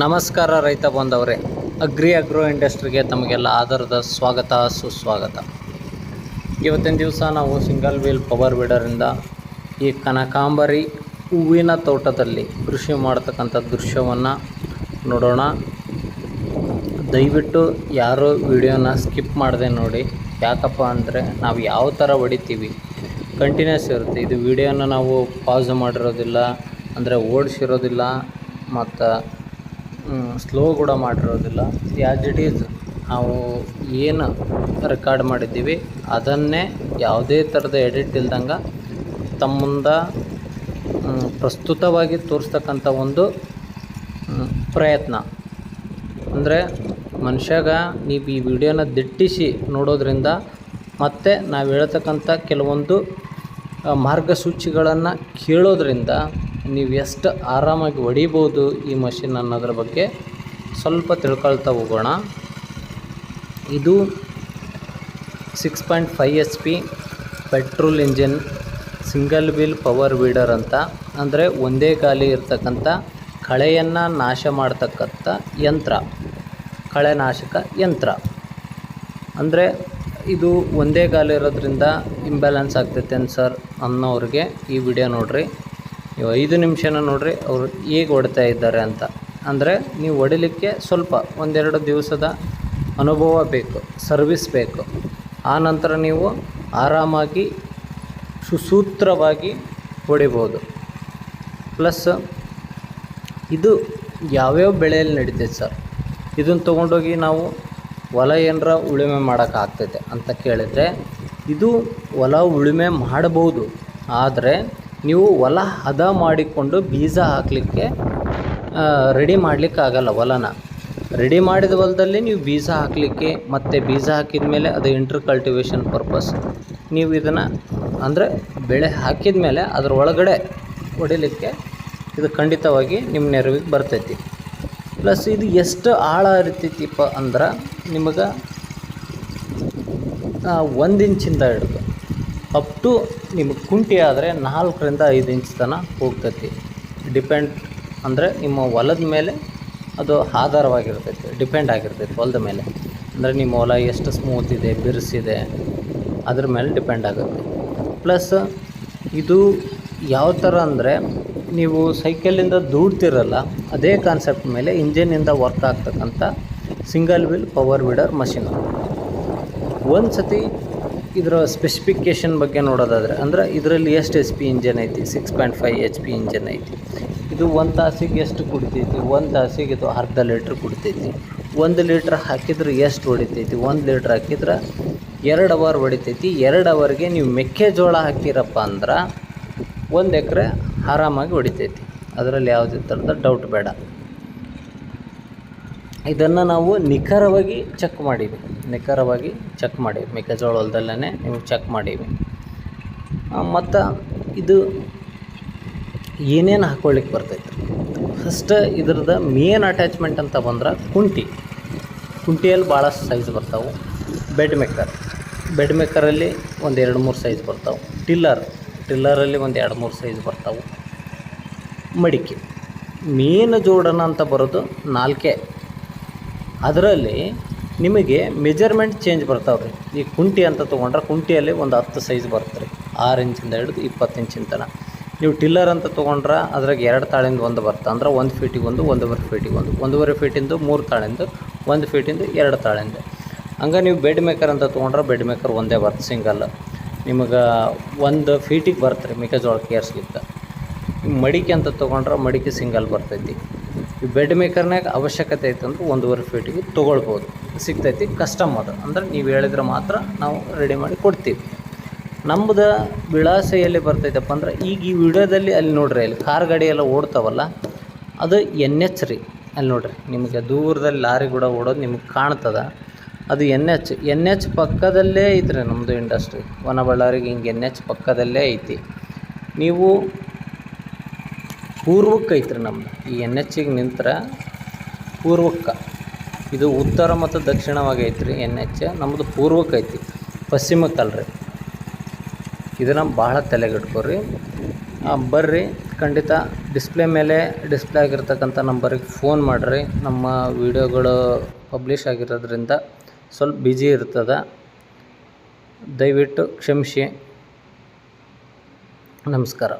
ನಮಸ್ಕಾರ ರೈತ ಬಂದವರೇ. ಅಗ್ರಿ ಅಗ್ರೋ ಇಂಡಸ್ಟ್ರಿಗೆ ತಮಗೆಲ್ಲ ಆಧಾರದ ಸ್ವಾಗತ, ಸುಸ್ವಾಗತ. ಇವತ್ತಿನ ದಿವಸ ನಾವು ಸಿಂಗಲ್ ವೀಲ್ ಪವರ್ ವೀಡರಿಂದ ಈ ಕನಕಾಂಬರಿ ಹೂವಿನ ತೋಟದಲ್ಲಿ ಕೃಷಿ ಮಾಡ್ತಕ್ಕಂಥ ದೃಶ್ಯವನ್ನು ನೋಡೋಣ. ದಯವಿಟ್ಟು ಯಾರು ವಿಡಿಯೋನ ಸ್ಕಿಪ್ ಮಾಡದೆ ನೋಡಿ. ಯಾಕಪ್ಪ ಅಂದರೆ ನಾವು ಯಾವ ಥರ ಹೊಡಿತೀವಿ ಕಂಟಿನ್ಯೂಸ್ ಇರುತ್ತೆ. ಇದು ವಿಡಿಯೋನ ನಾವು ಪಾಸ್ ಮಾಡಿರೋದಿಲ್ಲ, ಅಂದರೆ ಓಡಿಸಿರೋದಿಲ್ಲ, ಮತ್ತು ಸ್ಲೋ ಕೂಡ ಮಾಡಿರೋದಿಲ್ಲ. ಆ್ಯಸ್ ಇಟ್ ಈಸ್ ನಾವು ಏನು ರೆಕಾರ್ಡ್ ಮಾಡಿದ್ದೀವಿ, ಅದನ್ನೇ ಯಾವುದೇ ಥರದ ಎಡಿಟ್ ಇಲ್ದಂಗೆ ತಮ್ಮ ಮುಂದೆ ಪ್ರಸ್ತುತವಾಗಿ ತೋರಿಸ್ತಕ್ಕಂಥ ಒಂದು ಪ್ರಯತ್ನ. ಅಂದರೆ ಮನುಷ್ಯಾಗ ನೀವು ಈ ವಿಡಿಯೋನ ದಿಟ್ಟಿಸಿ ನೋಡೋದ್ರಿಂದ ಮತ್ತು ನಾವು ಹೇಳ್ತಕ್ಕಂಥ ಕೆಲವೊಂದು ಮಾರ್ಗಸೂಚಿಗಳನ್ನು ಕೇಳೋದ್ರಿಂದ ನೀವು ಎಷ್ಟು ಆರಾಮಾಗಿ ಹೊಡಿಬೋದು ಈ ಮಷಿನ್ ಅನ್ನೋದ್ರ ಬಗ್ಗೆ ಸ್ವಲ್ಪ ತಿಳ್ಕೊಳ್ತಾ ಹೋಗೋಣ. ಇದು six point five S P petrol engine single wheel power weeder ಅಂತ. ಅಂದರೆ ಒಂದೇ ಗಾಲಿ ಇರ್ತಕ್ಕಂಥ ಕಳೆಯನ್ನು ನಾಶ ಮಾಡ್ತಕ್ಕಂಥ ಯಂತ್ರ. ಕಳೆನಾಶಕ ಯಂತ್ರ. ಅಂದರೆ ಇದು ಒಂದೇ ಗಾಲಿ ಇರೋದ್ರಿಂದ ಇಂಬ್ಯಾಲೆನ್ಸ್ ಆಗ್ತೈತೆ ಸರ್ ಅನ್ನೋರಿಗೆ ಈ ವಿಡಿಯೋ ನೋಡ್ರಿ. ನೀವು ಐದು ನಿಮಿಷನ ನೋಡ್ರಿ, ಅವರು ಹೇಗೆ ಹೊಡಿತಾ ಇದ್ದಾರೆ ಅಂತ. ಅಂದರೆ ನೀವು ಹೊಡಿಲಿಕ್ಕೆ ಸ್ವಲ್ಪ ಒಂದೆರಡು ದಿವಸದ ಅನುಭವ ಬೇಕು ಸರ್ವಿಸ್ ಬೇಕು. ಆ ನಂತರ ನೀವು ಆರಾಮಾಗಿ ಸುಸೂತ್ರವಾಗಿ ಹೊಡಿಬೋದು. ಪ್ಲಸ್ ಇದು ಯಾವ್ಯಾವ ಬೆಳೆಯಲ್ಲಿ ನಡೀತೈತೆ ಸರ್? ಇದನ್ನು ತೊಗೊಂಡೋಗಿ ನಾವು ಹೊಲ ಏನರ ಉಳುಮೆ ಮಾಡೋಕ್ಕಾಗ್ತೈತೆ ಅಂತ ಕೇಳಿದರೆ, ಇದು ಹೊಲ ಉಳುಮೆ ಮಾಡಬಹುದು. ಆದರೆ ನೀವು ಹೊಲ ಹದ ಮಾಡಿಕೊಂಡು ಬೀಜ ಹಾಕಲಿಕ್ಕೆ ರೆಡಿ ಮಾಡಲಿಕ್ಕೆ ಆಗಲ್ಲ ಹೊಲನ. ರೆಡಿ ಮಾಡಿದ ಹೊಲದಲ್ಲಿ ನೀವು ಬೀಜ ಹಾಕಲಿಕ್ಕೆ ಮತ್ತು ಬೀಜ ಹಾಕಿದ ಮೇಲೆ ಅದು ಇಂಟರ್ ಕಲ್ಟಿವೇಷನ್ ಪರ್ಪಸ್ ನೀವು ಇದನ್ನು ಅಂದರೆ ಬೆಳೆ ಹಾಕಿದ ಮೇಲೆ ಅದರ ಒಳಗಡೆ ಹೊಡಿಲಿಕ್ಕೆ ಇದು ಖಂಡಿತವಾಗಿ ನಿಮ್ಮ ನೆರವಿಗೆ ಬರ್ತೈತಿ. ಪ್ಲಸ್ ಇದು ಎಷ್ಟು ಆಳ ಇರ್ತೈತಿಪ್ಪ ಅಂದ್ರೆ ನಿಮಗೆ ಒಂದು ಇಂಚಿಂದ ಹಿಡಿದು. ಅಪ್ ಟು ನಿಮಗೆ ಕುಂಟಿ ಆದರೆ ನಾಲ್ಕರಿಂದ ಐದು ಇಂಚ್ ತನಕ ಹೋಗ್ತೈತಿ. ಡಿಪೆಂಡ್ ಅಂದರೆ ನಿಮ್ಮ ಹೊಲದ ಮೇಲೆ ಅದು ಆಧಾರವಾಗಿರ್ತೈತಿ ಡಿಪೆಂಡ್ ಆಗಿರ್ತೈತಿ ಹೊಲದ ಮೇಲೆ. ಅಂದರೆ ನಿಮ್ಮ ಹೊಲ ಎಷ್ಟು ಸ್ಮೂತ್ ಇದೆ, ಬಿರುಸಿದೆ, ಅದ್ರ ಮೇಲೆ ಡಿಪೆಂಡ್ ಆಗುತ್ತೆ. ಪ್ಲಸ್ ಇದು ಯಾವ ಥರ ಅಂದರೆ ನೀವು ಸೈಕಲಿಂದ ದೂಡ್ತಿರಲ್ಲ, ಅದೇ ಕಾನ್ಸೆಪ್ಟ್ ಮೇಲೆ ಇಂಜಿನಿಂದ ವರ್ಕ್ ಆಗ್ತಕ್ಕಂಥ single wheel power weeder machine ಒಂದು ಸತಿ ಇದರ ಸ್ಪೆಸಿಫಿಕೇಷನ್ ಬಗ್ಗೆ ನೋಡೋದಾದರೆ, ಅಂದರೆ ಇದರಲ್ಲಿ ಎಷ್ಟು ಎಚ್ ಪಿ ಇಂಜನ್ ಐತಿ? Six point five H P engine ಐತಿ. ಇದು ಒಂದು ತಾಸಿಗೆ ಎಷ್ಟು ಕುಡಿತೈತಿ? ಒಂದು ತಾಸಿಗೆ ಇದು ಅರ್ಧ ಲೀಟ್ರ್ ಕುಡಿತೈತಿ. ಒಂದು ಲೀಟ್ರ್ ಹಾಕಿದ್ರೆ ಎಷ್ಟು ಹೊಡಿತೈತಿ? ಒಂದು ಲೀಟ್ರ್ ಹಾಕಿದ್ರೆ ಎರಡು ಅವರ್ ಹೊಡಿತೈತಿ. ಎರಡು ಅವರ್ಗೆ ನೀವು ಮೆಕ್ಕೆಜೋಳ ಹಾಕಿರಪ್ಪ ಅಂದ್ರೆ ಒಂದು ಎಕರೆ ಆರಾಮಾಗಿ ಹೊಡಿತೈತಿ. ಅದರಲ್ಲಿ ಯಾವುದೇ ಥರದ ಡೌಟ್ ಬೇಡ. ಇದನ್ನು ನಾವು ನಿಖರವಾಗಿ ಚೆಕ್ ಮಾಡೀವಿ. ನಿಖರವಾಗಿ ಚೆಕ್ ಮಾಡೀವಿ. ಮೆಕ್ಕೆಜೋಳ ಹೊಲದಲ್ಲೇ ನೀವು ಚೆಕ್ ಮಾಡೀವಿ. ಮತ್ತು ಇದು ಏನೇನು ಹಾಕ್ಕೊಳ್ಳಿಕ್ಕೆ ಬರ್ತೈತೆ ಫಸ್ಟ್ ಇದ್ರದ್ದು ಮೇನ್ ಅಟ್ಯಾಚ್ಮೆಂಟ್ ಅಂತ ಬಂದ್ರೆ ಕುಂಟಿ. ಕುಂಟಿಯಲ್ಲಿ ಭಾಳಷ್ಟು ಸೈಜ್ ಬರ್ತಾವೆ. ಬೆಡ್ ಮೇಕರ್ ಬೆಡ್ ಮೇಕರಲ್ಲಿ ಒಂದು ಎರಡು ಮೂರು ಸೈಜ್ ಬರ್ತಾವೆ. ಟಿಲ್ಲರ್ ಟಿಲ್ಲರಲ್ಲಿ ಒಂದು ಎರಡು ಮೂರು ಸೈಜ್ ಬರ್ತಾವೆ. ಮಡಿಕೆ. ಮೇನ್ ಜೋಡಣ ಅಂತ ಬರೋದು ನಾಲ್ಕೇ. ಅದರಲ್ಲಿ ನಿಮಗೆ ಮೆಜರ್ಮೆಂಟ್ ಚೇಂಜ್ ಬರ್ತಾವೆ ರೀ ಈ ಕುಂಟಿ ಅಂತ ತೊಗೊಂಡ್ರೆ ಕುಂಟಿಯಲ್ಲಿ ಒಂದು ಹತ್ತು ಸೈಜ್ ಬರುತ್ತೆ ರೀ. ಆರು ಇಂಚಿಂದ ಹಿಡಿದು ಇಪ್ಪತ್ತು ಇಂಚಿನ ತನಕ. ನೀವು ಟಿಲ್ಲರ್ ಅಂತ ತೊಗೊಂಡ್ರೆ ಅದ್ರಾಗೆ ಎರಡು ತಾಳಿಂದ ಒಂದು ಬರ್ತಾ ಅಂದ್ರೆ ಒಂದು ಫೀಟಿಗೆ ಒಂದು ಒಂದೂವರೆ ಫೀಟಿಗೆ ಒಂದು ಒಂದೂವರೆ ಫೀಟಿಂದು ಮೂರು ತಾಳಿಂದು, ಒಂದು ಫೀಟಿಂದು ಎರಡು ತಾಳಿಂದು. ಹಂಗೆ ನೀವು ಬೆಡ್ ಮೇಕರ್ ಅಂತ ತೊಗೊಂಡ್ರೆ ಬೆಡ್ ಮೇಕರ್ ಒಂದೇ ಬರ್ತೆ ಸಿಂಗಲ್ ನಿಮಗೆ ಒಂದು ಫೀಟಿಗೆ ಬರ್ತೆ ರೀ ಮೆಕ್ಕೆಜೋಳ ಕೇರ್ಸ್ಲಿಕ್ಕೆ. ಮಡಿಕೆ ಅಂತ ತೊಗೊಂಡ್ರೆ ಮಡಿಕೆ ಸಿಂಗಲ್ ಬರ್ತೈತಿ. ಈ ಬೆಡ್ ಮೇಕರ್ನಾಗ ಅವಶ್ಯಕತೆ ಐತಂದ್ರೆ ಒಂದೂವರೆ ಫೀಟಿಗೆ ತೊಗೊಳ್ಬೋದು. ಸಿಗ್ತೈತಿ ಕಸ್ಟಮ್ ಅದು. ಅಂದ್ರೆ ನೀವು ಹೇಳಿದ್ರೆ ಮಾತ್ರ ನಾವು ರೆಡಿ ಮಾಡಿ ಕೊಡ್ತೀವಿ. ನಮ್ಮದು ವಿಳಾಸ ಎಲ್ಲಿ ಬರ್ತೈತಪ್ಪ ಅಂದ್ರೆ ಈಗ ಈ ವಿಡಿಯೋದಲ್ಲಿ ಅಲ್ಲಿ ನೋಡ್ರಿ, ಅಲ್ಲಿ ಕಾರ್ ಗಾಡಿ ಎಲ್ಲ ಓಡ್ತಾವಲ್ಲ, ಅದು ಎನ್ ಎಚ್ ರೀ. ಅಲ್ಲಿ ನೋಡ್ರಿ, ನಿಮಗೆ ದೂರದಲ್ಲಿ ಲಾರಿ ಕೂಡ ಓಡೋದು ನಿಮಗೆ ಕಾಣ್ತದ. ಅದು ಎನ್ ಎಚ್ ಎನ್ ಎಚ್ ಪಕ್ಕದಲ್ಲೇ ಐತ್ರಿ ನಮ್ಮದು ಇಂಡಸ್ಟ್ರಿ ವನಬಳ್ಳಾರಿಗೆ ಹಿಂಗೆ ಎನ್ ಎಚ್ ಪಕ್ಕದಲ್ಲೇ ಐತಿ. ನೀವು ಪೂರ್ವಕ್ಕೆ ಐತ್ರಿ ನಮ್ದು. ಈ ಎನ್ ಎಚ್ಚಿಗೆ ನಿಂತ್ರೆ ಪೂರ್ವಕ್ಕೆ. ಇದು ಉತ್ತರ ಮತ್ತು ದಕ್ಷಿಣವಾಗಿ ಐತ್ರಿ ಎನ್ ಎಚ್ ನಮ್ಮದು ಪೂರ್ವಕ್ಕೆ ಐತಿ. ಪಶ್ಚಿಮಕ್ಕಲ್ರಿ. ಇದನ್ನು ಭಾಳ ತಲೆಗಿಟ್ಕೋರಿ ಬರ್ರಿ. ಖಂಡಿತ ಡಿಸ್ಪ್ಲೇ ಮೇಲೆ ಡಿಸ್ಪ್ಲೇ ಆಗಿರ್ತಕ್ಕಂಥ ನಂಬರಿಗೆ ಫೋನ್ ಮಾಡಿರಿ. ನಮ್ಮ ವಿಡಿಯೋಗಳು ಪಬ್ಲಿಷ್ ಆಗಿರೋದ್ರಿಂದ ಸ್ವಲ್ಪ ಬ್ಯುಸಿ ಇರ್ತದೆ. ದಯವಿಟ್ಟು ಕ್ಷಮಿಸಿ. ನಮಸ್ಕಾರ.